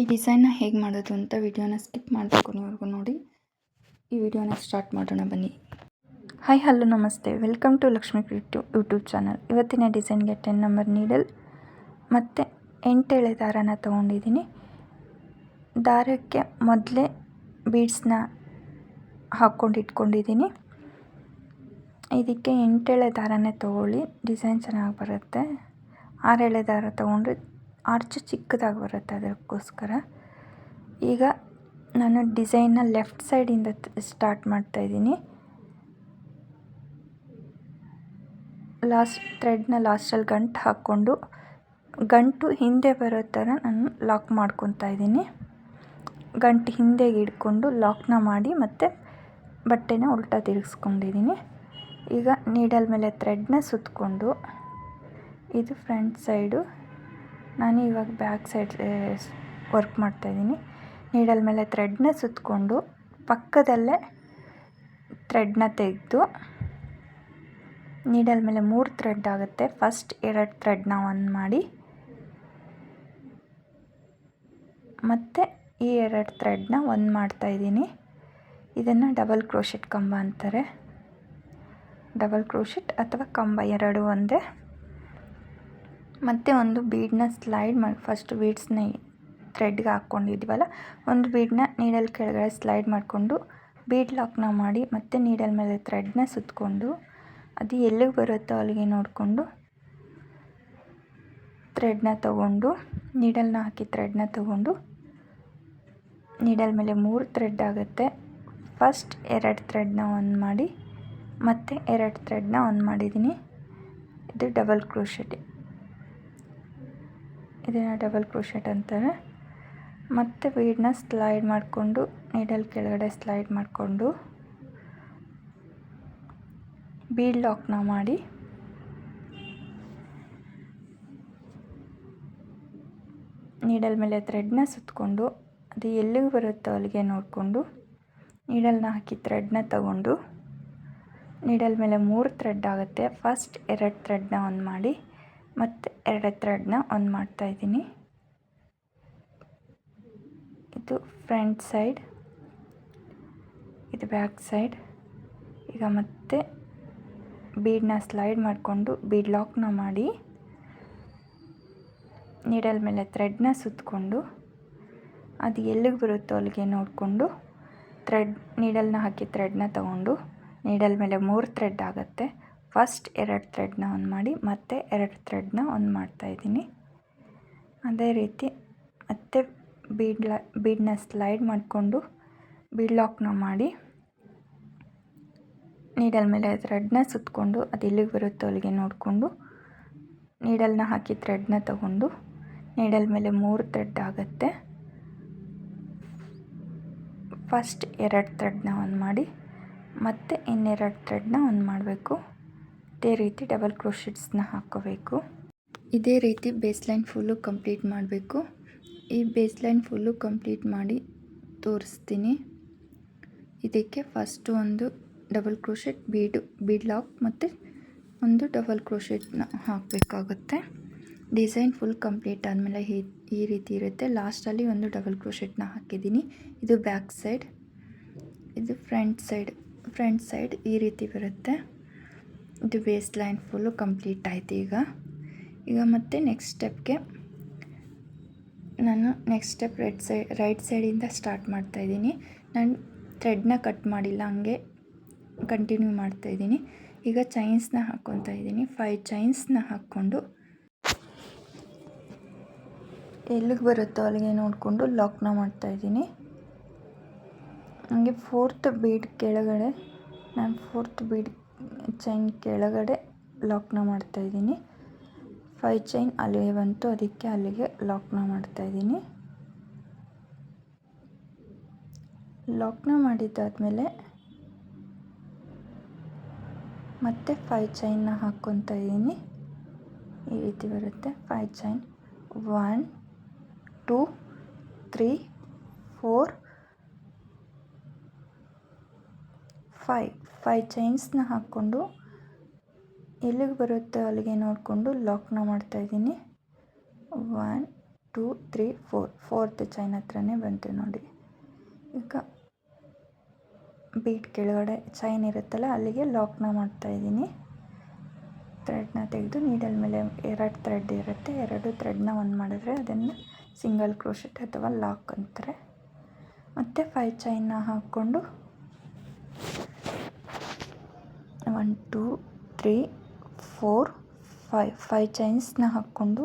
ಈ ಡಿಸೈನ್ನ ಹೇಗೆ ಮಾಡೋದು ಅಂತ ವಿಡಿಯೋನ ಸ್ಕಿಪ್ ಮಾಡಬೇಕು ಕೊನೆವರೆಗೂ ನೋಡಿ. ಈ ವಿಡಿಯೋನ ಸ್ಟಾರ್ಟ್ ಮಾಡೋಣ ಬನ್ನಿ. ಹಾಯ್ ಹಲೋ ನಮಸ್ತೆ. Welcome to Lakshmi creative YouTube channel ಇವತ್ತಿನ ಡಿಸೈನ್ಗೆ ಟೆನ್ ನಂಬರ್ ನೀಡಲ್ ಮತ್ತು ಎಂಟೆಳೆ ದಾರನ ತೊಗೊಂಡಿದ್ದೀನಿ. ದಾರಕ್ಕೆ ಮೊದಲೇ ಬೀಡ್ಸ್ನ ಹಾಕ್ಕೊಂಡು ಇಟ್ಕೊಂಡಿದ್ದೀನಿ. ಇದಕ್ಕೆ ಎಂಟೆಳೆ ದಾರನೇ ತೊಗೊಳ್ಳಿ. ಡಿಸೈನ್ ಚೆನ್ನಾಗಿ ಬರುತ್ತೆ. ಆರೆಳೆ ದಾರ ತೊಗೊಂಡ್ರೆ ಆರ್ಚ್ ಚಿಕ್ಕದಾಗಿ ಬರುತ್ತೆ ಅದಕ್ಕೋಸ್ಕರ. ಈಗ ನಾನು ಡಿಸೈನ್ನ ಲೆಫ್ಟ್ ಸೈಡಿಂದ ಸ್ಟಾರ್ಟ್ ಮಾಡ್ತಾಯಿದ್ದೀನಿ ಲಾಸ್ಟ್ ಥ್ರೆಡ್ನ ಲಾಸ್ಟಲ್ಲಿ ಗಂಟು ಹಾಕ್ಕೊಂಡು, ಗಂಟು ಹಿಂದೆ ಬರೋ ಥರ ನಾನು ಲಾಕ್ ಮಾಡ್ಕೊತಾ ಇದ್ದೀನಿ. ಗಂಟು ಹಿಂದೆಗೆ ಹಿಡ್ಕೊಂಡು ಲಾಕ್ನ ಮಾಡಿ ಮತ್ತು ಬಟ್ಟೆನ ಉಲ್ಟಾ ತಿರುಗಿಸ್ಕೊಂಡಿದ್ದೀನಿ. ಈಗ ನೀಡಲ್ ಮೇಲೆ ಥ್ರೆಡ್ನ ಸುತ್ತಕೊಂಡು ಇದು ಫ್ರಂಟ್ ಸೈಡು. ನಾನು ಇವಾಗ ಬ್ಯಾಕ್ ಸೈಡ್ ವರ್ಕ್ ಮಾಡ್ತಾಯಿದ್ದೀನಿ ನೀಡಲ್ ಮೇಲೆ ಥ್ರೆಡ್ನ ಸುತ್ತಕೊಂಡು ಪಕ್ಕದಲ್ಲೇ ಥ್ರೆಡ್ನ ತೆಗೆದು, ನೀಡಲ್ ಮೇಲೆ ಮೂರು ಥ್ರೆಡ್ ಆಗುತ್ತೆ. ಫಸ್ಟ್ ಎರಡು ಥ್ರೆಡ್ನ ಒನ್ ಮಾಡಿ, ಮತ್ತು ಈ ಎರಡು ಥ್ರೆಡ್ನ ಒಂದು ಮಾಡ್ತಾಯಿದ್ದೀನಿ ಇದನ್ನು ಡಬಲ್ ಕ್ರೋಶೆಟ್ ಕಂಬ ಅಂತಾರೆ. ಡಬಲ್ ಕ್ರೋಶೆಟ್ ಅಥವಾ ಕಂಬ ಎರಡು ಒಂದೇ. ಮತ್ತು ಒಂದು ಬೀಡನ್ನ ಸ್ಲೈಡ್ ಮಾಡಿ ಫಸ್ಟ್ ಬೀಡ್ಸ್ನ ಥ್ರೆಡ್ಗೆ ಹಾಕ್ಕೊಂಡಿದ್ದೀವಲ್ಲ ಒಂದು ಬೀಡನ್ನ ನೀಡಲ್ ಕೆಳಗಡೆ ಸ್ಲೈಡ್ ಮಾಡಿಕೊಂಡು ಬೀಡ್ ಲಾಕ್ನ ಮಾಡಿ ಮತ್ತು ನೀಡಲ್ ಮೇಲೆ ಥ್ರೆಡ್ನ ಸುತ್ತಕೊಂಡು ಅದು ಎಲ್ಲಿಗೆ ಬರುತ್ತೋ ಅಲ್ಲಿಗೆ ನೋಡಿಕೊಂಡು ಥ್ರೆಡ್ನ ತಗೊಂಡು ನೀಡಲ್ನ ಹಾಕಿ ಥ್ರೆಡ್ನ ತಗೊಂಡು ನೀಡಲ್ ಮೇಲೆ ಮೂರು ಥ್ರೆಡ್ ಆಗುತ್ತೆ. ಫಸ್ಟ್ ಎರಡು ಥ್ರೆಡ್ನ ಆನ್ ಮಾಡಿ, ಮತ್ತು ಎರಡು ಥ್ರೆಡ್ನ ಆನ್ ಮಾಡಿದ್ದೀನಿ. ಇದು ಡಬಲ್ ಕ್ರೋಶೆಟ್ ಇದನ್ನು ಡಬಲ್ ಕ್ರೋಶೆಟ್ ಅಂತಾರೆ. ಮತ್ತು ಬೀಡನ್ನ ಸ್ಲೈಡ್ ಮಾಡಿಕೊಂಡು ನೀಡಲ್ ಕೆಳಗಡೆ ಸ್ಲೈಡ್ ಮಾಡಿಕೊಂಡು ಬೀಡ್ ಲಾಕ್ನ ಮಾಡಿ. ನೀಡಲ್ ಮೇಲೆ ಥ್ರೆಡ್ನ ಸುತ್ತಕೊಂಡು ಅದು ಎಲ್ಲಿಗೆ ಬರುತ್ತೋ ಅಲ್ಲಿಗೆ ನೋಡಿಕೊಂಡು ನೀಡಲ್ನ ಹಾಕಿ ಥ್ರೆಡ್ನ ತಗೊಂಡು ನೀಡಲ್ ಮೇಲೆ ಮೂರು ಥ್ರೆಡ್ ಆಗುತ್ತೆ. ಫಸ್ಟ್ ಎರಡು ಥ್ರೆಡ್ನ ಆನ್ ಮಾಡಿ. ಮತ್ತು ಎರಡು ಥ್ರೆಡ್ನ ಆನ್ ಮಾಡ್ತಾಯಿದ್ದೀನಿ ಇದು ಫ್ರಂಟ್ ಸೈಡ್, ಇದು ಬ್ಯಾಕ್ ಸೈಡ್. ಈಗ ಮತ್ತೆ ಬೀಡನ್ನ ಸ್ಲೈಡ್ ಮಾಡಿಕೊಂಡು ಬೀಡ್ ಲಾಕ್ನ ಮಾಡಿ, ನೀಡಲ್ ಮೇಲೆ ಥ್ರೆಡ್ನ ಸುತ್ತಕೊಂಡು ಅದು ಎಲ್ಲಿಗೆ ಬರುತ್ತೋ ಅಲ್ಲಿಗೆ ನೋಡಿಕೊಂಡು ಥ್ರೆಡ್, ನೀಡಲ್ನ ಹಾಕಿ ಥ್ರೆಡ್ನ ತಗೊಂಡು, ನೀಡಲ್ ಮೇಲೆ ಮೂರು ಥ್ರೆಡ್ ಆಗುತ್ತೆ. ಫಸ್ಟ್ ಎರಡು ಥ್ರೆಡ್ನ ಆನ್ ಮಾಡಿ ಮತ್ತೆ ಎರಡು ಥ್ರೆಡ್ನ ಆನ್ ಮಾಡ್ತಾಯಿದ್ದೀನಿ ಅದೇ ರೀತಿ ಮತ್ತೆ ಬೀಡ್ ಲಾ, ಬೀಡನ್ನ ಸ್ಲೈಡ್ ಮಾಡಿಕೊಂಡು ಬೀಡ್ ಲಾಕ್ನ ಮಾಡಿ ನೀಡಲ್ ಮೇಲೆ ಥ್ರೆಡ್ನ ಸುತ್ತಕೊಂಡು ಅದು ಎಲ್ಲಿಗೆ ಬರುತ್ತೋ ಅಲ್ಲಿಗೆ ನೋಡಿಕೊಂಡು ನೀಡಲ್ನ ಹಾಕಿ ಥ್ರೆಡ್ನ ತಗೊಂಡು ನೀಡಲ್ ಮೇಲೆ ಮೂರು ಥ್ರೆಡ್ ಆಗುತ್ತೆ. ಫಸ್ಟ್ ಎರಡು ಥ್ರೆಡ್ನ ಆನ್ ಮಾಡಿ ಮತ್ತೆ ಇನ್ನೆರಡು ಥ್ರೆಡ್ನ ಆನ್ ಮಾಡಬೇಕು. ಇದೇ ರೀತಿ ಡಬಲ್ ಕ್ರೋಶೆಟ್ಸ್ನ ಹಾಕೋಬೇಕು. ಇದೇ ರೀತಿ ಬೇಸ್ ಲೈನ್ ಫುಲ್ಲು ಕಂಪ್ಲೀಟ್ ಮಾಡಬೇಕು. ಈ ಬೇಸ್ ಲೈನ್ ಫುಲ್ಲು ಕಂಪ್ಲೀಟ್ ಮಾಡಿ ತೋರಿಸ್ತೀನಿ. ಇದಕ್ಕೆ ಫಸ್ಟು ಒಂದು double crochet bead bead lock ಮತ್ತು ಒಂದು ಡಬಲ್ ಕ್ರೋಶೆಟ್ನ ಹಾಕಬೇಕಾಗುತ್ತೆ. ಡಿಸೈನ್ ಫುಲ್ ಕಂಪ್ಲೀಟ್ ಆದಮೇಲೆ ಈ ರೀತಿ ಇರುತ್ತೆ. ಲಾಸ್ಟಲ್ಲಿ ಒಂದು ಡಬಲ್ ಕ್ರೋಶೆಟ್ನ ಹಾಕಿದ್ದೀನಿ. ಇದು ಬ್ಯಾಕ್ ಸೈಡ್ ಇದು ಫ್ರಂಟ್ ಸೈಡ್ ಫ್ರಂಟ್ ಸೈಡ್ ಈ ರೀತಿ ಬರುತ್ತೆ. ಇದು ವೇಸ್ಟ್ ಲೈನ್ ಫುಲ್ಲು ಕಂಪ್ಲೀಟ್ ಆಯಿತು ಈಗ. ಈಗ ಮತ್ತೆ ನೆಕ್ಸ್ಟ್ ಸ್ಟೆಪ್ಗೆ ನಾನು next step red side right ಸೈಡಿಂದ ಸ್ಟಾರ್ಟ್ ಮಾಡ್ತಾಯಿದ್ದೀನಿ ನಾನು ಥ್ರೆಡ್ನ ಕಟ್ ಮಾಡಿಲ್ಲ, ಹಂಗೆ ಕಂಟಿನ್ಯೂ ಮಾಡ್ತಾಯಿದ್ದೀನಿ ಈಗ ಚೈನ್ಸ್ನ ಹಾಕ್ಕೊತಾ ಇದ್ದೀನಿ. ಫೈವ್ ಚೈನ್ಸ್ನ ಹಾಕ್ಕೊಂಡು ಎಲ್ಲಿಗೆ ಬರುತ್ತೋ ಅಲ್ಲಿಗೆ ನೋಡಿಕೊಂಡು ಲಾಕ್ನ ಮಾಡ್ತಾಯಿದ್ದೀನಿ ಹಂಗೆ ಫೋರ್ತ್ ಬೀಡ್ ಕೆಳಗಡೆ, ನಾನು ಫೋರ್ತ್ ಬೀಡ್ ಚೈನ್ ಕೆಳಗಡೆ ಲಾಕ್ನ ಮಾಡ್ತಾಯಿದ್ದೀನಿ ಫೈ ಚೈನ್ ಅಲ್ಲಿಗೆ ಬಂತು, ಅದಕ್ಕೆ ಅಲ್ಲಿಗೆ ಲಾಕ್ನ ಮಾಡ್ತಾಯಿದ್ದೀನಿ ಲಾಕ್ನ ಮಾಡಿದ್ದಾದಮೇಲೆ ಮತ್ತೆ ಫೈ ಚೈನ್ನ ಹಾಕ್ಕೊತಾ ಇದ್ದೀನಿ. ಈ ರೀತಿ ಬರುತ್ತೆ. Five chain one two three four five five ಚೈನ್ಸ್ನ ಹಾಕ್ಕೊಂಡು ಎಲ್ಲಿಗೆ ಬರುತ್ತೋ ಅಲ್ಲಿಗೆ ನೋಡಿಕೊಂಡು ಲಾಕ್ನ ಮಾಡ್ತಾಯಿದ್ದೀನಿ one two three four fourth chain ಹತ್ರನೇ ಬಂತು ನೋಡಿ. ಈಗ ಬೀಟ್ ಕೆಳಗಡೆ ಚೈನ್ ಇರುತ್ತಲ್ಲ, ಅಲ್ಲಿಗೆ ಲಾಕ್ನ ಮಾಡ್ತಾಯಿದ್ದೀನಿ ಥ್ರೆಡ್ನ ತೆಗೆದು ನೀಡಲ್ ಮೇಲೆ ಎರಡು ಥ್ರೆಡ್ ಇರುತ್ತೆ. ಎರಡು ಥ್ರೆಡ್ನ ಒಂದು ಮಾಡಿದ್ರೆ ಅದನ್ನು ಸಿಂಗಲ್ ಕ್ರೋಶೆಟ್ ಅಥವಾ ಲಾಕ್ ಅಂತಾರೆ. ಮತ್ತು ಫೈ ಚೈನ್ನ ಹಾಕ್ಕೊಂಡು one, two, three, four five five ಚೈನ್ಸ್ನ ಹಾಕ್ಕೊಂಡು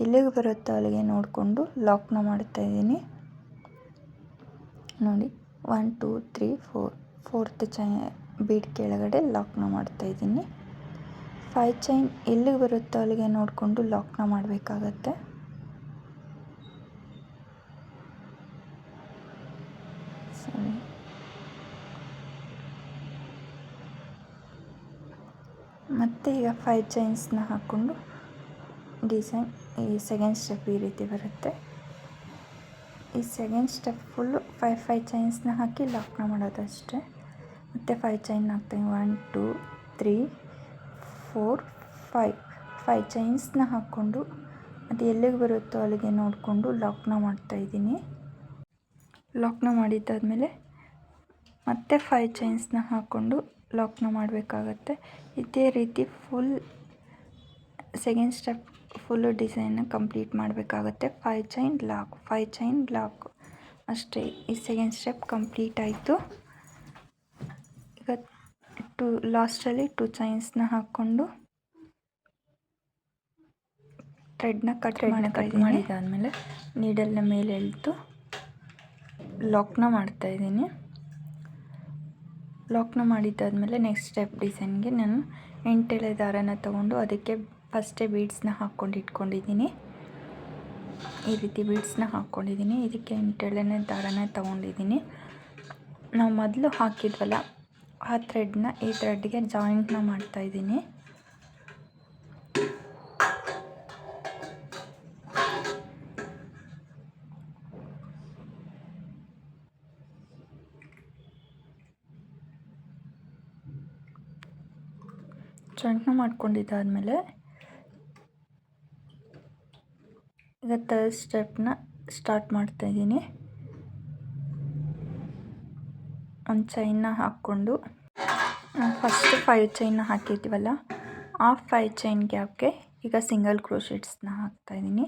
ಎಲ್ಲಿಗೆ ಬರುತ್ತೋ ಅಲ್ಲಿಗೆ ನೋಡಿಕೊಂಡು ಲಾಕ್ನ ಮಾಡ್ತಾಯಿದ್ದೀನಿ ನೋಡಿ, one, two, three, four, fourth chain, bead ಕೆಳಗಡೆ ಲಾಕ್ನ ಮಾಡ್ತಾಯಿದ್ದೀನಿ ಫೈವ್ ಚೈನ್ ಎಲ್ಲಿಗೆ ಬರುತ್ತೋ ಅಲ್ಲಿಗೆ ನೋಡಿಕೊಂಡು ಲಾಕ್ನ ಮಾಡಬೇಕಾಗತ್ತೆ. ಸರಿ. ಮತ್ತು ಈಗ ಫೈವ್ ಚೈನ್ಸ್ನ ಹಾಕ್ಕೊಂಡು ಡಿಸೈನ್ ಈ ಸೆಕೆಂಡ್ ಸ್ಟೆಪ್ ಈ ರೀತಿ ಬರುತ್ತೆ. ಈ second step full five five ಚೈನ್ಸ್ನ ಹಾಕಿ ಲಾಕ್ನ ಮಾಡೋದಷ್ಟೇ ಮತ್ತು ಫೈ ಚೈನ್ ಹಾಕ್ತೀನಿ. One two three four five five ಚೈನ್ಸ್ನ ಹಾಕ್ಕೊಂಡು ಅದು ಎಲ್ಲಿಗೆ ಬರುತ್ತೋ ಅಲ್ಲಿಗೆ ನೋಡಿಕೊಂಡು ಲಾಕ್ನ ಮಾಡ್ತಾಯಿದ್ದೀನಿ ಲಾಕ್ನ ಮಾಡಿದ್ದಾದಮೇಲೆ ಮತ್ತೆ ಫೈವ್ ಚೈನ್ಸ್ನ ಹಾಕ್ಕೊಂಡು ಲಾಕ್ನ ಮಾಡಬೇಕಾಗತ್ತೆ. ಇದೇ ರೀತಿ ಫುಲ್ ಸೆಕೆಂಡ್ ಸ್ಟೆಪ್ ಫುಲ್ಲು ಡಿಸೈನ್ನ ಕಂಪ್ಲೀಟ್ ಮಾಡಬೇಕಾಗತ್ತೆ. Five chain lock five chain lock ಅಷ್ಟೇ ಈ ಸೆಕೆಂಡ್ ಸ್ಟೆಪ್ ಕಂಪ್ಲೀಟ್ ಆಯಿತು. ಈಗ ಟು ಲಾಸ್ಟಲ್ಲಿ ಟು ಚೈನ್ಸ್ನ ಹಾಕ್ಕೊಂಡು ಥ್ರೆಡ್ನ ಕಟ್ ಮಾಡಿ ಕಟ್ ಮಾಡಿದ್ದಾದಮೇಲೆ ನೀಡಲ್ನ ಮೇಲೆ ಎಳ್ತು ಲಾಕ್ನ ಮಾಡ್ತಾಯಿದ್ದೀನಿ ಲಾಕ್ನ ಮಾಡಿದ್ದಾದಮೇಲೆ ನೆಕ್ಸ್ಟ್ ಸ್ಟೆಪ್ ಡಿಸೈನ್ಗೆ ನಾನು ಎಂಟೆಳೆ ದಾರನ ತಗೊಂಡು ಅದಕ್ಕೆ ಫಸ್ಟೇ ಬೀಡ್ಸ್ನ ಹಾಕ್ಕೊಂಡು ಇಟ್ಕೊಂಡಿದ್ದೀನಿ. ಈ ರೀತಿ ಬೀಡ್ಸ್ನ ಹಾಕ್ಕೊಂಡಿದ್ದೀನಿ. ಇದಕ್ಕೆ ಎಂಟೆಳೆನೇ ದಾರನ ತೊಗೊಂಡಿದ್ದೀನಿ. ನಾವು ಮೊದಲು ಹಾಕಿದ್ವಲ್ಲ, ಆ ಥ್ರೆಡ್ನ ಈ ಥ್ರೆಡ್ಗೆ ಜಾಯಿಂಟ್ನ ಮಾಡ್ತಾಯಿದ್ದೀನಿ ಜಾಯಿಂಟ್ನ ಮಾಡ್ಕೊಂಡಿದ್ದಾದಮೇಲೆ ಈಗ ತರ್ಡ್ ಸ್ಟೆಪ್ನ ಸ್ಟಾರ್ಟ್ ಮಾಡ್ತಾಯಿದ್ದೀನಿ ಒಂದು ಚೈನ್ನ ಹಾಕ್ಕೊಂಡು ಫಸ್ಟ್ ಫೈವ್ ಚೈನ್ನ ಹಾಕಿದ್ದೀವಲ್ಲ ಆ ಫೈವ್ ಚೈನ್ ಗ್ಯಾಪ್ಗೆ ಈಗ ಸಿಂಗಲ್ ಕ್ರೋಶೆಟ್ಸ್ನ ಹಾಕ್ತಾಯಿದ್ದೀನಿ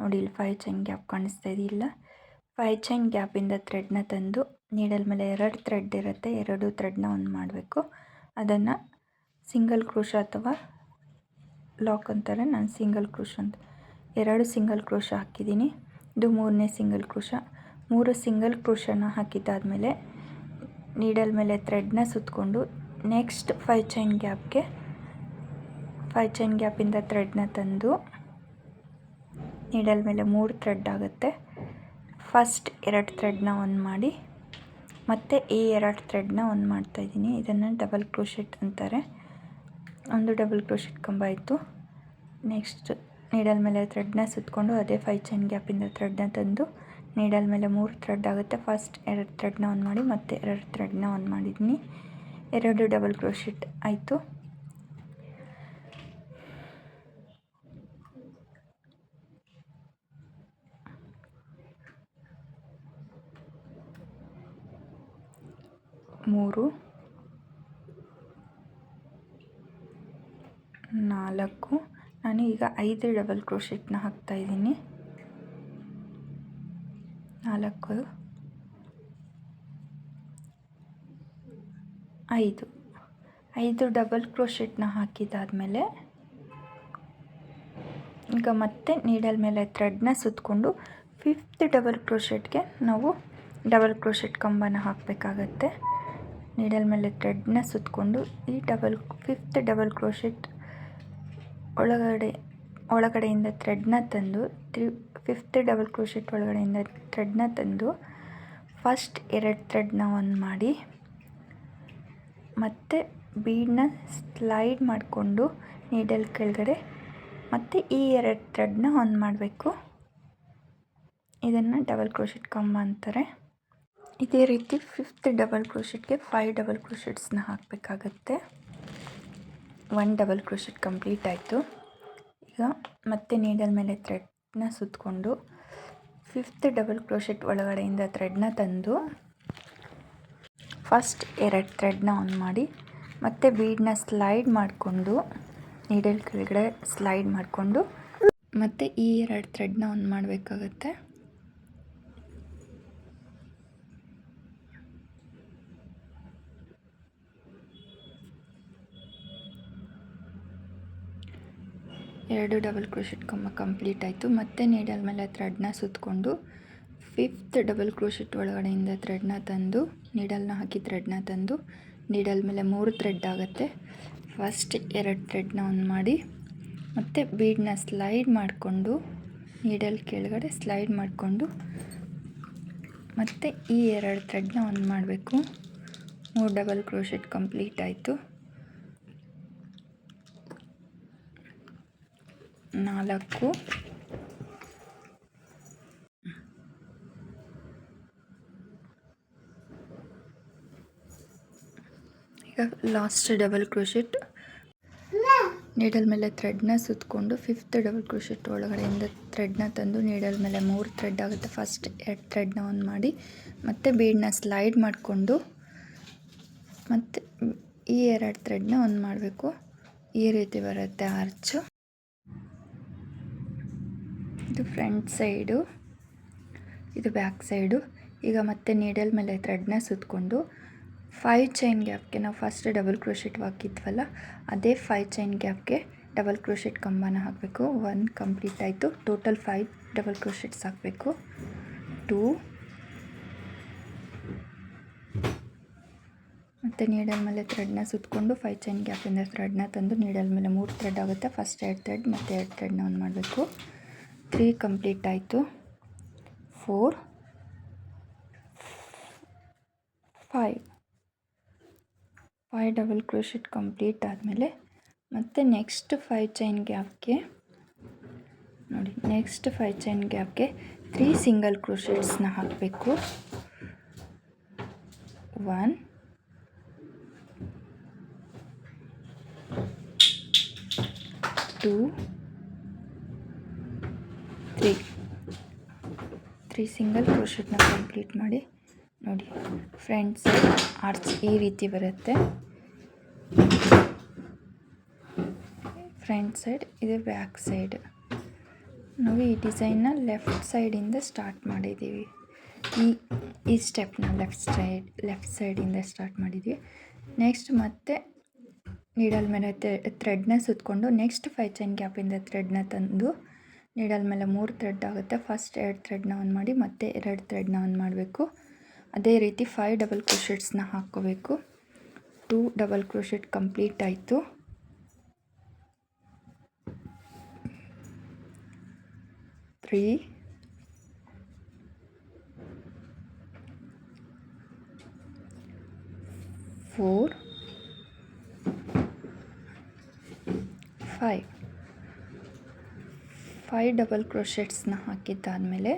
ನೋಡಿ, ಇಲ್ಲಿ ಫೈವ್ ಚೈನ್ ಗ್ಯಾಪ್ ಕಾಣಿಸ್ತಾ ಇದೆಯಿಲ್ಲ ಫೈವ್ ಚೈನ್ ಗ್ಯಾಪಿಂದ ಥ್ರೆಡ್ನ ತಂದು ನೀಡಲ್ ಮೇಲೆ ಎರಡು ಥ್ರೆಡ್ ಇರುತ್ತೆ, ಎರಡು ಥ್ರೆಡ್ನ ಒಂದು ಮಾಡಬೇಕು. ಅದನ್ನು ಸಿಂಗಲ್ ಕ್ರೋಶ ಅಥವಾ ಲಾಕ್ ಅಂತಾರೆ. ನಾನು ಸಿಂಗಲ್ ಕ್ರೋಶ ಅಂತ. ಎರಡು ಸಿಂಗಲ್ ಕ್ರೋಶ ಹಾಕಿದ್ದೀನಿ. ಇದು ಮೂರನೇ ಸಿಂಗಲ್ ಕ್ರೋಶ. ಮೂರು ಸಿಂಗಲ್ ಕ್ರೋಶನ ಹಾಕಿದ್ದಾದಮೇಲೆ ನೀಡಲ್ ಮೇಲೆ ಥ್ರೆಡ್ನ ಸುತ್ತಕೊಂಡು ನೆಕ್ಸ್ಟ್ ಫೈ ಚೈನ್ ಗ್ಯಾಪ್ಗೆ ಫೈ ಚೈನ್ ಗ್ಯಾಪಿಂದ ಥ್ರೆಡ್ನ ತಂದು ನೀಡಲ್ ಮೇಲೆ ಮೂರು ಥ್ರೆಡ್ ಆಗುತ್ತೆ. ಫಸ್ಟ್ ಎರಡು ಥ್ರೆಡ್ನ ಒಂದು ಮಾಡಿ, ಮತ್ತು ಈ ಎರಡು ಥ್ರೆಡ್ನ ಒಂದು ಮಾಡ್ತಾಯಿದ್ದೀನಿ ಇದನ್ನು ಡಬಲ್ ಕ್ರೋಶೆಟ್ ಅಂತಾರೆ. ಒಂದು ಡಬಲ್ ಕ್ರೋಶೆಟ್ ಕಂಬ ಇತ್ತು ನೆಕ್ಸ್ಟ್ ನೀಡಲ್ ಮೇಲೆ ಥ್ರೆಡ್ನ ಸುತ್ತಕೊಂಡು ಅದೇ ಫೈ ಚೈನ್ ಗ್ಯಾಪಿಂದ ಥ್ರೆಡ್ನ ತಂದು ನೀಡಲ್ ಮೇಲೆ ಮೂರು ಥ್ರೆಡ್ ಆಗುತ್ತೆ. ಫಸ್ಟ್ ಎರಡು ಥ್ರೆಡ್ನ ಆನ್ ಮಾಡಿ, ಮತ್ತೆ ಎರಡು ಥ್ರೆಡ್ನ ಆನ್ ಮಾಡಿದ್ದೀನಿ ಎರಡು ಡಬಲ್ ಕ್ರೋಶೆಟ್ ಆಯಿತು. ಮೂರು. ನಾಲ್ಕು. ನಾನು ಈಗ ಐದು ಡಬಲ್ ಕ್ರೋಶೆಟ್ನ ಹಾಕ್ತಾಯಿದ್ದೀನಿ ನಾಲ್ಕು. ಐದು. ಐದು ಡಬಲ್ ಕ್ರೋಶೆಟ್ನ ಹಾಕಿದಾದಮೇಲೆ ಈಗ ಮತ್ತೆ ನೀಡಲ್ ಮೇಲೆ ಥ್ರೆಡ್ನ ಸುತ್ತಕೊಂಡು ಫಿಫ್ತ್ ಡಬಲ್ ಕ್ರೋಶೆಟ್ಗೆ ನಾವು ಡಬಲ್ ಕ್ರೋಶೆಟ್ ಕಂಬನ ಹಾಕಬೇಕಾಗತ್ತೆ. ನೀಡಲ್ ಮೇಲೆ ಥ್ರೆಡ್ನ ಸುತ್ತಕೊಂಡು ಈ ಡಬಲ್ ಫಿಫ್ತ್ ಡಬಲ್ ಕ್ರೋಶೆಟ್ ಒಳಗಡೆ, ಒಳಗಡೆಯಿಂದ ಥ್ರೆಡ್ನ ತಂದು, ತ್ರೀ ಫಿಫ್ತ್ ಡಬಲ್ ಕ್ರೋಶೆಟ್ ಒಳಗಡೆಯಿಂದ ಥ್ರೆಡ್ನ ತಂದು ಫಸ್ಟ್ ಎರಡು ಥ್ರೆಡ್ನ ಆನ್ ಮಾಡಿ, ಮತ್ತು ಬೀಡನ್ನ ಸ್ಲೈಡ್ ಮಾಡಿಕೊಂಡು ನೀಡಲ್ ಕೆಳಗಡೆ ಮತ್ತು ಈ ಎರಡು ಥ್ರೆಡ್ನ ಆನ್ ಮಾಡಬೇಕು. ಇದನ್ನು ಡಬಲ್ ಕ್ರೋಶೆಟ್ ಕಂಬ ಅಂತಾರೆ. ಇದೇ ರೀತಿ ಫಿಫ್ತ್ ಡಬಲ್ ಕ್ರೋಶೆಟ್ಗೆ ಫೈವ್ ಡಬಲ್ ಕ್ರೋಶೆಟ್ಸ್ನ ಹಾಕಬೇಕಾಗತ್ತೆ. ಒನ್ ಡಬಲ್ ಕ್ರೋಶೆಟ್ ಕಂಪ್ಲೀಟ್ ಆಯಿತು. ಈಗ ಮತ್ತೆ ನೀಡಲ್ ಮೇಲೆ ಥ್ರೆಡ್ನ ಸುತ್ತಕೊಂಡು ಫಿಫ್ತ್ ಡಬಲ್ ಕ್ರೋಶೆಟ್ ಒಳಗಡೆಯಿಂದ ಥ್ರೆಡ್ನ ತಂದು ಫಸ್ಟ್ ಎರಡು ಥ್ರೆಡ್ನ ಆನ್ ಮಾಡಿ ಮತ್ತು ಬೀಡನ್ನ ಸ್ಲೈಡ್ ಮಾಡಿಕೊಂಡು ನೀಡಲ್ ಕೆಳಗಡೆ ಸ್ಲೈಡ್ ಮಾಡಿಕೊಂಡು ಮತ್ತು ಈ ಎರಡು ಥ್ರೆಡ್ನ ಆನ್ ಮಾಡಬೇಕಾಗತ್ತೆ. ಎರಡು ಡಬಲ್ ಕ್ರೋಶೆಟ್ ಕಮ್ಮ ಕಂಪ್ಲೀಟ್ ಆಯಿತು. ಮತ್ತೆ ನೀಡಲ್ ಮೇಲೆ ಥ್ರೆಡ್ನ ಸುತ್ತಕೊಂಡು ಫಿಫ್ತ್ ಡಬಲ್ ಕ್ರೋಶೆಟ್ ಒಳಗಡೆಯಿಂದ ಥ್ರೆಡ್ನ ತಂದು ನೀಡಲ್ನ ಹಾಕಿ ಥ್ರೆಡ್ನ ತಂದು ನೀಡಲ್ ಮೇಲೆ ಮೂರು ಥ್ರೆಡ್ ಆಗುತ್ತೆ. ಫಸ್ಟ್ ಎರಡು ಥ್ರೆಡ್ನ ಆನ್ ಮಾಡಿ, ಮತ್ತು ಬೀಡನ್ನ ಸ್ಲೈಡ್ ಮಾಡಿಕೊಂಡು ನೀಡಲ್ ಕೆಳಗಡೆ ಸ್ಲೈಡ್ ಮಾಡಿಕೊಂಡು, ಮತ್ತು ಈ ಎರಡು ಥ್ರೆಡ್ನ ಆನ್ ಮಾಡಬೇಕು. ಮೂರು ಡಬಲ್ ಕ್ರೋಶೆಟ್ ಕಂಪ್ಲೀಟ್ ಆಯಿತು. ನಾಲ್ಕು. ಈಗ ಲಾಸ್ಟ್ ಡಬಲ್ ಕ್ರೋಶೆಟ್ ನೀಡಲ್ ಮೇಲೆ ಥ್ರೆಡ್ನ ಸುತ್ತಕೊಂಡು ಫಿಫ್ತ್ ಡಬಲ್ ಕ್ರೋಶೆಟ್ ಒಳಗಡೆಯಿಂದ ಥ್ರೆಡ್ನ ತಂದು ನೀಡಲ್ ಮೇಲೆ ಮೂರು ಥ್ರೆಡ್ ಆಗುತ್ತೆ. ಫಸ್ಟ್ ಎರಡು ಥ್ರೆಡ್ನ ಆನ್ ಮಾಡಿ, ಮತ್ತು ಬೀಡನ್ನ ಸ್ಲೈಡ್ ಮಾಡಿಕೊಂಡು, ಮತ್ತು ಈ ಎರಡು ಥ್ರೆಡ್ನ ಆನ್ ಮಾಡಬೇಕು. ಈ ರೀತಿ ಬರುತ್ತೆ ಆರ್ಚು ಇದು ಫ್ರಂಟ್ ಸೈಡು, ಇದು ಬ್ಯಾಕ್ ಸೈಡು. ಈಗ ಮತ್ತೆ ನೀಡಲ್ ಮೇಲೆ ಥ್ರೆಡ್ನ ಸುತ್ತಕೊಂಡು ಫೈವ್ ಚೈನ್ ಗ್ಯಾಪ್ಗೆ ನಾವು ಫಸ್ಟ್ ಡಬಲ್ ಕ್ರೋಶೆಟ್ ಹಾಕಿದ್ವಲ್ಲ, ಅದೇ ಫೈವ್ ಚೈನ್ ಗ್ಯಾಪ್ಗೆ ಡಬಲ್ ಕ್ರೋಶೆಟ್ ಕಂಬನ ಹಾಕಬೇಕು. ಒನ್ ಕಂಪ್ಲೀಟ್ ಆಯಿತು. ಟೋಟಲ್ ಫೈವ್ ಡಬಲ್ ಕ್ರೋಶೆಟ್ಸ್ ಹಾಕಬೇಕು. ಟೂ ಮತ್ತು ನೀಡಲ್ ಮೇಲೆ ಥ್ರೆಡ್ನ ಸುತ್ತಕೊಂಡು ಫೈವ್ ಚೈನ್ ಗ್ಯಾಪಿಂದ ಥ್ರೆಡ್ನ ತಂದು ನೀಡಲ್ ಮೇಲೆ ಮೂರು ಥ್ರೆಡ್ ಆಗುತ್ತೆ. ಫಸ್ಟ್ ಎರಡು ಥ್ರೆಡ್ ಮತ್ತು ಎರಡು ಥ್ರೆಡ್ನ ಆನ್ ಮಾಡಬೇಕು. ತ್ರೀ ಕಂಪ್ಲೀಟ್ ಆಯಿತು. Four five five double crochet complete ಆದಮೇಲೆ ಮತ್ತು ನೆಕ್ಸ್ಟ್ ಫೈವ್ ಚೈನ್ ಗ್ಯಾಪ್ಗೆ ನೋಡಿ ನೆಕ್ಸ್ಟ್ ಫೈವ್ ಚೈನ್ ಗ್ಯಾಪ್ಗೆ ತ್ರೀ ಸಿಂಗಲ್ ಕ್ರೋಶೆಟ್ಸ್ನ ಹಾಕಬೇಕು. One two three three single ಕ್ರೋಶೆಟ್ನ complete ಮಾಡಿ, ನೋಡಿ ಫ್ರಂಟ್ ಸೈಡ್ ಆರ್ಚ್ ಈ ರೀತಿ ಬರುತ್ತೆ. ಫ್ರಂಟ್ ಸೈಡ್ ಇದು ಬ್ಯಾಕ್ ಸೈಡ್ ನಾವು ಈ ಡಿಸೈನ್ನ ಲೆಫ್ಟ್ ಸೈಡಿಂದ ಸ್ಟಾರ್ಟ್ ಮಾಡಿದ್ದೀವಿ. ಈ ಈ ಸ್ಟೆಪ್ನ ಲೆಫ್ಟ್ ಸೈಡ್ ಲೆಫ್ಟ್ ಸೈಡಿಂದ ಸ್ಟಾರ್ಟ್ ಮಾಡಿದ್ವಿ ನೆಕ್ಸ್ಟ್ ಮತ್ತೆ ನೀಡಲ್ ಮೇಲೆ ಥ್ರೆಡ್ನ ಸುತ್ತಕೊಂಡು ನೆಕ್ಸ್ಟ್ ಫೈ ಚೈನ್ ಗ್ಯಾಪಿಂದ ಥ್ರೆಡ್ನ ತಂದು ನೀಡಲ್ ಮೇಲೆ ಮೂರು ಥ್ರೆಡ್ ಆಗುತ್ತೆ. ಫಸ್ಟ್ ಎರಡು ಥ್ರೆಡ್ನ ಆನ್ ಮಾಡಿ, ಮತ್ತೆ ಎರಡು ಥ್ರೆಡ್ನ ಆನ್ ಮಾಡಬೇಕು. ಅದೇ ರೀತಿ ಫೈವ್ ಡಬಲ್ ಕ್ರೋಶೆಟ್ಸ್ನ ಹಾಕ್ಕೋಬೇಕು. ಟೂ ಡಬಲ್ ಕ್ರೋಶೆಟ್ ಕಂಪ್ಲೀಟ್ ಆಯಿತು. Three four five five double ಕ್ರೋಶೆಟ್ಸ್ನ ಹಾಕಿದ್ದಾದಮೇಲೆ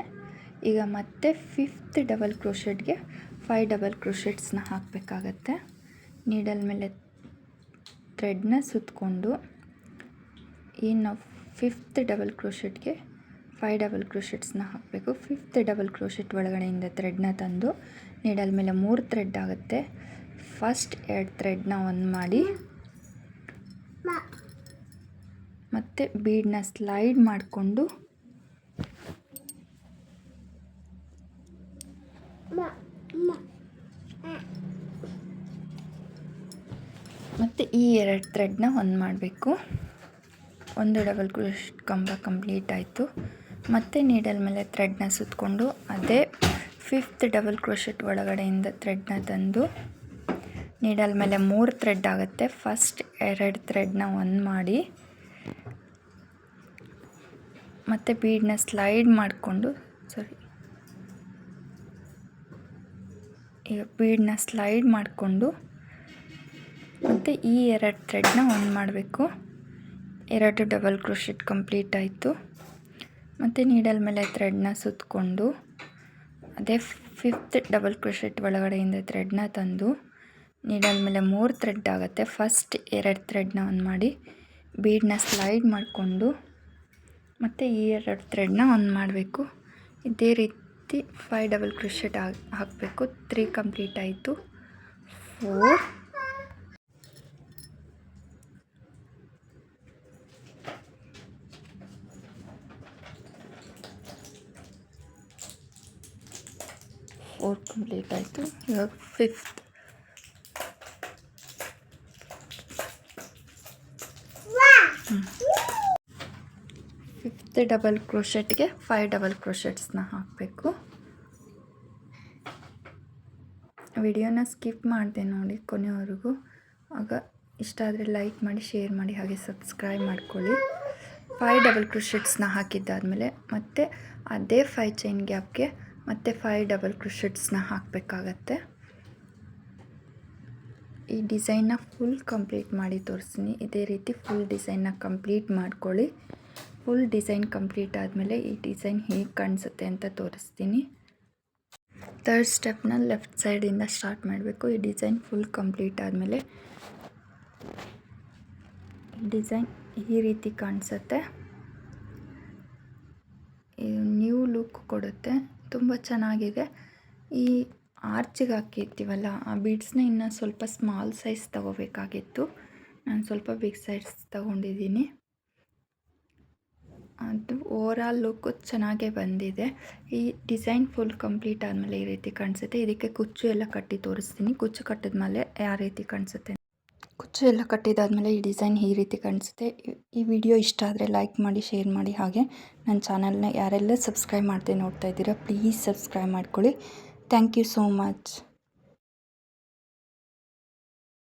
ಈಗ ಮತ್ತೆ ಫಿಫ್ತ್ ಡಬಲ್ ಕ್ರೋಶೆಟ್ಗೆ ಫೈವ್ ಡಬಲ್ ಕ್ರೋಶೆಟ್ಸ್ನ ಹಾಕಬೇಕಾಗತ್ತೆ. ನೀಡಲ್ ಮೇಲೆ ಥ್ರೆಡ್ನ ಸುತ್ತಕೊಂಡು ಈ ನಾವು ಫಿಫ್ತ್ ಡಬಲ್ ಕ್ರೋಶೆಟ್ಗೆ ಫೈವ್ ಡಬಲ್ ಕ್ರೋಶೆಟ್ಸ್ನ ಹಾಕಬೇಕು. ಫಿಫ್ತ್ ಡಬಲ್ ಕ್ರೋಶೆಟ್ ಒಳಗಡೆಯಿಂದ ಥ್ರೆಡ್ನ ತಂದು ನೀಡಲ್ ಮೇಲೆ ಮೂರು ಥ್ರೆಡ್ ಆಗುತ್ತೆ. ಫಸ್ಟ್ ಎರಡು ಥ್ರೆಡ್ನ ಒನ್ ಮಾಡಿ ಮತ್ತು ಬೀಡನ್ನ ಸ್ಲೈಡ್ ಮಾಡಿಕೊಂಡು ಮತ್ತು ಈ ಎರಡು ಥ್ರೆಡ್ನ ಒಂದು ಮಾಡಬೇಕು. ಒಂದು ಡಬಲ್ ಕ್ರೋಶ್ ಕಂಬ ಕಂಪ್ಲೀಟ್ ಆಯಿತು. ಮತ್ತು ನೀಡಲ್ ಮೇಲೆ ಥ್ರೆಡ್ನ ಸುತ್ತಕೊಂಡು ಅದೇ ಫಿಫ್ತ್ ಡಬಲ್ ಕ್ರೋಶೆಟ್ ಒಳಗಡೆಯಿಂದ ಥ್ರೆಡ್ನ ತಂದು ನೀಡಲ್ ಮೇಲೆ ಮೂರು ಥ್ರೆಡ್ ಆಗುತ್ತೆ. ಫಸ್ಟ್ ಎರಡು ಥ್ರೆಡ್ನ ಒಂದು ಮಾಡಿ. ಮತ್ತು ಬೀಡನ್ನ ಸ್ಲೈಡ್ ಮಾಡಿಕೊಂಡು ಸಾರಿ ಈಗ ಬೀಡನ್ನ ಸ್ಲೈಡ್ ಮಾಡಿಕೊಂಡು, ಮತ್ತು ಈ ಎರಡು ಥ್ರೆಡ್ನ ಆನ್ ಮಾಡಬೇಕು. ಎರಡು ಡಬಲ್ ಕ್ರೋಶೆಟ್ ಕಂಪ್ಲೀಟ್ ಆಯಿತು. ಮತ್ತು ನೀಡಲ್ ಮೇಲೆ ಥ್ರೆಡ್ನ ಸುತ್ತಕೊಂಡು ಅದೇ ಫಿಫ್ತ್ ಡಬಲ್ ಕ್ರೋಶೆಟ್ ಒಳಗಡೆಯಿಂದ ಥ್ರೆಡ್ನ ತಂದು ನೀಡಲ್ ಮೇಲೆ ಮೂರು ಥ್ರೆಡ್ ಆಗುತ್ತೆ. ಫಸ್ಟ್ ಎರಡು ಥ್ರೆಡ್ನ ಆನ್ ಮಾಡಿ ಬೀಡನ್ನ ಸ್ಲೈಡ್ ಮಾಡಿಕೊಂಡು ಮತ್ತು ಈ ಎರಡು ಥ್ರೆಡ್ನ ಆನ್ ಮಾಡಬೇಕು. ಇದೇ ರೀತಿ ಫೈ ಡಬಲ್ ಕ್ರೋಶೆಟ್ ಹಾಕಿ, ಹಾಕಬೇಕು. ತ್ರೀ ಕಂಪ್ಲೀಟ್ ಆಯಿತು. ಫೋರ್ ಫೋರ್ ಕಂಪ್ಲೀಟ್ ಆಯಿತು. ಇವಾಗ ಫಿಫ್ತ್ ಫಿಫ್ತ್ ಡಬಲ್ ಕ್ರೋಶೆಟ್ಗೆ ಫೈವ್ ಡಬಲ್ ಕ್ರೋಶೆಟ್ಸ್ನ ಹಾಕಬೇಕು. ವಿಡಿಯೋನ ಸ್ಕಿಪ್ ಮಾಡಿದೆ ನೋಡಿ ಕೊನೆವರೆಗೂ. ಆಗ ಇಷ್ಟ ಆದರೆ ಲೈಕ್ ಮಾಡಿ ಶೇರ್ ಮಾಡಿ, ಹಾಗೆ ಸಬ್ಸ್ಕ್ರೈಬ್ ಮಾಡ್ಕೊಳ್ಳಿ. ಫೈವ್ ಡಬಲ್ ಕ್ರೋಶೆಟ್ಸ್ನ ಹಾಕಿದ್ದಾದಮೇಲೆ ಮತ್ತೆ ಅದೇ ಫೈವ್ ಚೈನ್ ಗ್ಯಾಪ್ಗೆ ಮತ್ತೆ ಫೈವ್ ಡಬಲ್ ಕ್ರೋಶೆಟ್ಸ್ನ ಹಾಕಬೇಕಾಗತ್ತೆ. ಈ ಡಿಸೈನ್ನ ಫುಲ್ ಕಂಪ್ಲೀಟ್ ಮಾಡಿ ತೋರಿಸ್ತೀನಿ. ಇದೇ ರೀತಿ ಫುಲ್ ಡಿಸೈನ್ನ ಕಂಪ್ಲೀಟ್ ಮಾಡ್ಕೊಳ್ಳಿ. ಫುಲ್ ಡಿಸೈನ್ ಕಂಪ್ಲೀಟ್ ಆದಮೇಲೆ ಈ ಡಿಸೈನ್ ಹೇಗೆ ಕಾಣಿಸುತ್ತೆ ಅಂತ ತೋರಿಸ್ತೀನಿ. ಥರ್ಡ್ ಸ್ಟೆಪ್ನ ಲೆಫ್ಟ್ ಸೈಡಿಂದ ಸ್ಟಾರ್ಟ್ ಮಾಡಬೇಕು. ಈ ಡಿಸೈನ್ ಫುಲ್ ಕಂಪ್ಲೀಟ್ ಆದಮೇಲೆ ಡಿಸೈನ್ ಈ ರೀತಿ ಕಾಣಿಸುತ್ತೆ. ನ್ಯೂ ಲುಕ್ ಕೊಡುತ್ತೆ. ತುಂಬ ಚೆನ್ನಾಗಿದೆ. ಈ ಆರ್ಚಿಗೆ ಹಾಕಿರ್ತೀವಲ್ಲ, ಆ ಬೀಡ್ಸ್ನ ಇನ್ನೂ ಸ್ವಲ್ಪ ಸ್ಮಾಲ್ ಸೈಜ್ ತಗೋಬೇಕಾಗಿತ್ತು. ನಾನು ಸ್ವಲ್ಪ ಬಿಗ್ ಸೈಜ್ ತಗೊಂಡಿದ್ದೀನಿ. ಅದು ಓವರಾಲ್ ಲುಕ್ಕು ಚೆನ್ನಾಗೇ ಬಂದಿದೆ. ಈ ಡಿಸೈನ್ ಫುಲ್ ಕಂಪ್ಲೀಟ್ ಆದಮೇಲೆ ಈ ರೀತಿ ಕಾಣಿಸುತ್ತೆ. ಇದಕ್ಕೆ ಕುಚ್ಚು ಎಲ್ಲ ಕಟ್ಟಿ ತೋರಿಸ್ತೀನಿ. ಕುಚ್ಚು ಕಟ್ಟಿದ್ಮೇಲೆ ಯಾವ ರೀತಿ ಕಾಣಿಸುತ್ತೆ. ಕುಚ್ಚು ಎಲ್ಲ ಕಟ್ಟಿದಾದಮೇಲೆ ಈ ಡಿಸೈನ್ ಈ ರೀತಿ ಕಾಣಿಸುತ್ತೆ. ಈ ವಿಡಿಯೋ ಇಷ್ಟ ಆದರೆ ಲೈಕ್ ಮಾಡಿ ಶೇರ್ ಮಾಡಿ ಹಾಗೆ ನನ್ನ ಚಾನಲ್ನ ಯಾರೆಲ್ಲ ಸಬ್ಸ್ಕ್ರೈಬ್ ಮಾಡದೆ ನೋಡ್ತಾ ಇದ್ದೀರಾ ಪ್ಲೀಸ್ ಸಬ್ಸ್ಕ್ರೈಬ್ ಮಾಡ್ಕೊಳ್ಳಿ. Thank you so much